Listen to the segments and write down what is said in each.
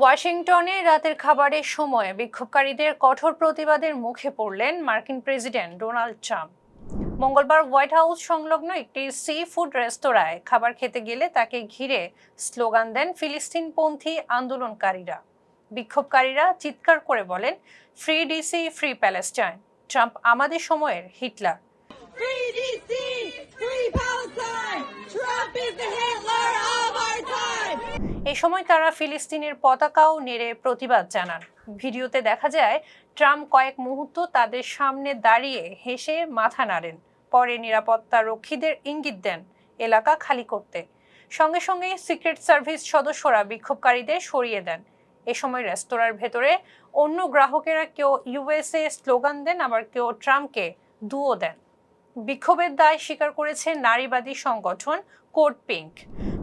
ওয়াশিংটনে রাতের খাবারের সময় বিক্ষোভকারীদের কঠোর প্রতিবাদের মুখে পড়লেন মার্কিন প্রেসিডেন্ট ডোনাল্ড ট্রাম্প। মঙ্গলবার হোয়াইট হাউস সংলগ্ন একটি সি ফুড রেস্তোরাঁয় খাবার খেতে গেলে তাকে ঘিরে স্লোগান দেন ফিলিস্তিনপন্থী আন্দোলনকারীরা। বিক্ষোভকারীরা চিৎকার করে বলেন, free DC, free Palestine. Trump আমাদের সময়ের হিটলার। এই সময় তারা ফিলিস্তিনের পতাকাও নেড়ে প্রতিবাদ জানান। ভিডিওতে দেখা যায়, ট্রাম্প কয়েক মুহূর্ত তাদের সামনে দাঁড়িয়ে হেসে মাথা নাড়েন। পরে নিরাপত্তা রক্ষীদের ইঙ্গিত দেন এলাকা খালি করতে। সঙ্গে সঙ্গে সিক্রেট সার্ভিস সদস্যরা বিক্ষোভকারীদের সরিয়ে দেন। এ সময় রেস্তোরাঁর ভেতরে অন্য গ্রাহকেরা কেউ ইউএসএ স্লোগান দেন, আবার কেউ ট্রাম্পকে দুও দেন। বিক্ষোভের দায় স্বীকার করেছে নারীবাদী সংগঠন কোড পিঙ্ক।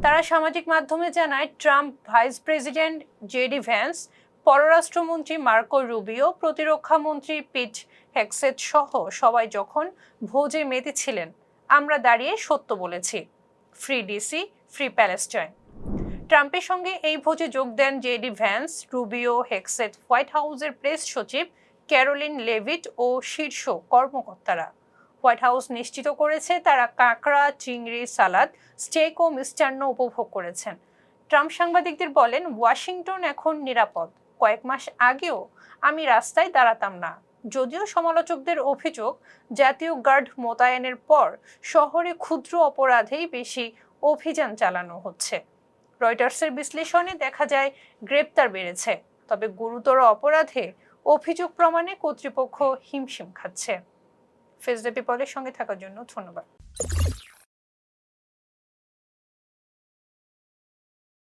তারা সামাজিক মাধ্যমে জানায়, Trump vice president JD Vance, পররাষ্ট্রমন্ত্রী মার্কো রুবিও, প্রতিরক্ষা মন্ত্রী পিট হেক্সেট সহ সবাই যখন ভোজে মেতেছিলেন, আমরা দাঁড়িয়ে সত্য বলেছি। Free DC, free Palestine. ট্রাম্পের সঙ্গে এই ভোজে যোগ দেন JD Vance, Rubio Hegseth White হাউসের প্রেস সচিব ক্যারোলিন লেভিট ও শীর্ষ কর্মকর্তারা। হোয়াইট হাউস নিশ্চিত করেছে তারা কাঁকড়া, চিংড়ি, সালাদ, স্টেক ও মিষ্টান্ন উপভোগ করেছেন। ট্রাম্প সাংবাদিকদের বলেন, ওয়াশিংটন এখন নিরাপদ। কয়েক মাস আগেও আমি রাস্তায় দাঁড়াতাম না। যদিও সমালোচকদের অভিযোগ, জাতীয় গার্ড মোতায়েনের পর শহরে ক্ষুদ্র অপরাধেই বেশি অভিযান চালানো হচ্ছে। রয়টার্সের বিশ্লেষণে দেখা যায়, গ্রেপ্তার বেড়েছে। তবে গুরুতর অপরাধে অভিযোগ প্রমাণে কর্তৃপক্ষ হিমশিম খাচ্ছে। ফেস দ্য পিপলের সঙ্গে থাকার জন্য ধন্যবাদ।